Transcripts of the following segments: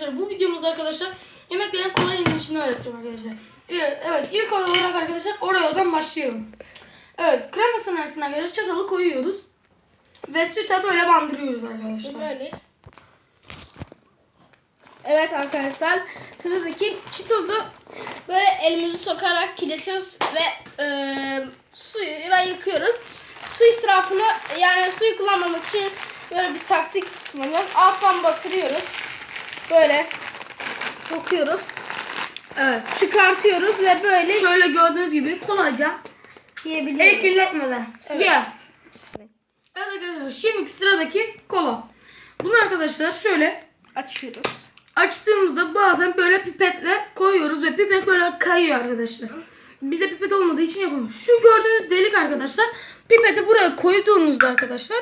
Arkadaşlar bu videomuzda arkadaşlar yemeklerin kolay inişini öğreteceğim arkadaşlar. Evet, ilk olarak arkadaşlar Oreo'dan başlıyorum. Evet kremasının arasına arkadaşlar çatalı koyuyoruz. Ve süte böyle bandırıyoruz arkadaşlar. Böyle. Evet arkadaşlar sıradaki çitozu böyle elimizi sokarak kilitiyoruz ve e, suyla yıkıyoruz. Su israfını yani suyu kullanmamak için böyle bir taktik kullanıyoruz. Alttan batırıyoruz. Böyle sokuyoruz. Evet. Çıkartıyoruz ve böyle Şöyle gördüğünüz gibi kolayca el yiyebiliyoruz. kirletmeden. Evet. Ye. Evet arkadaşlar şimdi sıradaki kola. Bunu arkadaşlar şöyle Açıyoruz. açtığımızda bazen böyle pipetle koyuyoruz ve pipet böyle kayıyor arkadaşlar. Bize pipet olmadığı için yapamıyoruz. Şu gördüğünüz delik arkadaşlar pipeti buraya koyduğunuzda arkadaşlar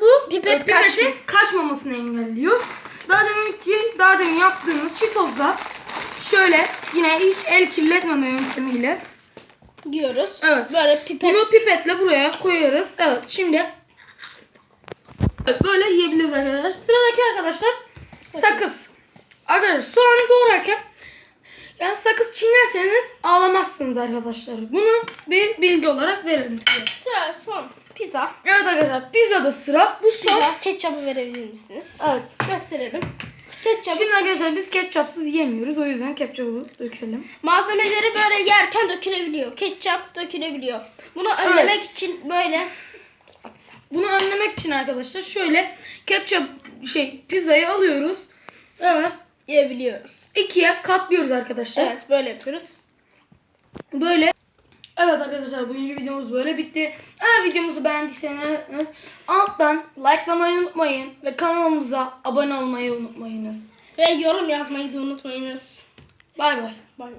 bu Pipet pipetin kaçmıyor. kaçmamasını engelliyor. Daha deminki daha demin yaptığımız çitozla şöyle yine hiç el kirletmeme yöntemiyle Yiyoruz. Evet. Böyle pipet. bunu pipetle buraya koyarız. Evet şimdi evet, böyle yiyebiliriz arkadaşlar. Sıradaki arkadaşlar sakız. Arkadaşlar soğanı doğrarken yani sakız çiğnerseniz ağlamazsınız arkadaşlar. Bunu bir bilgi olarak verelim size. Sıra son. Pizza. Evet arkadaşlar pizzada sıra. Bu son. Pizza. Ketçapı verebilir misiniz? Evet. Gösterelim. Ketçap. Şimdi arkadaşlar biz ketçapsız yemiyoruz. O yüzden ketçapı dökelim. Malzemeleri böyle yerken dökülebiliyor. Ketçap dökülebiliyor. Bunu önlemek için böyle Bunu önlemek için arkadaşlar şöyle ketçap şey pizzayı alıyoruz. Evet. Yiyebiliyoruz. ikiye katlıyoruz arkadaşlar. Evet böyle yapıyoruz. Böyle. Evet arkadaşlar bugünkü videomuz böyle bitti. Eğer videomuzu beğendiyseniz alttan likelamayı unutmayın ve kanalımıza abone olmayı unutmayınız. Ve yorum yazmayı da unutmayınız. Bay bay. Bay bay.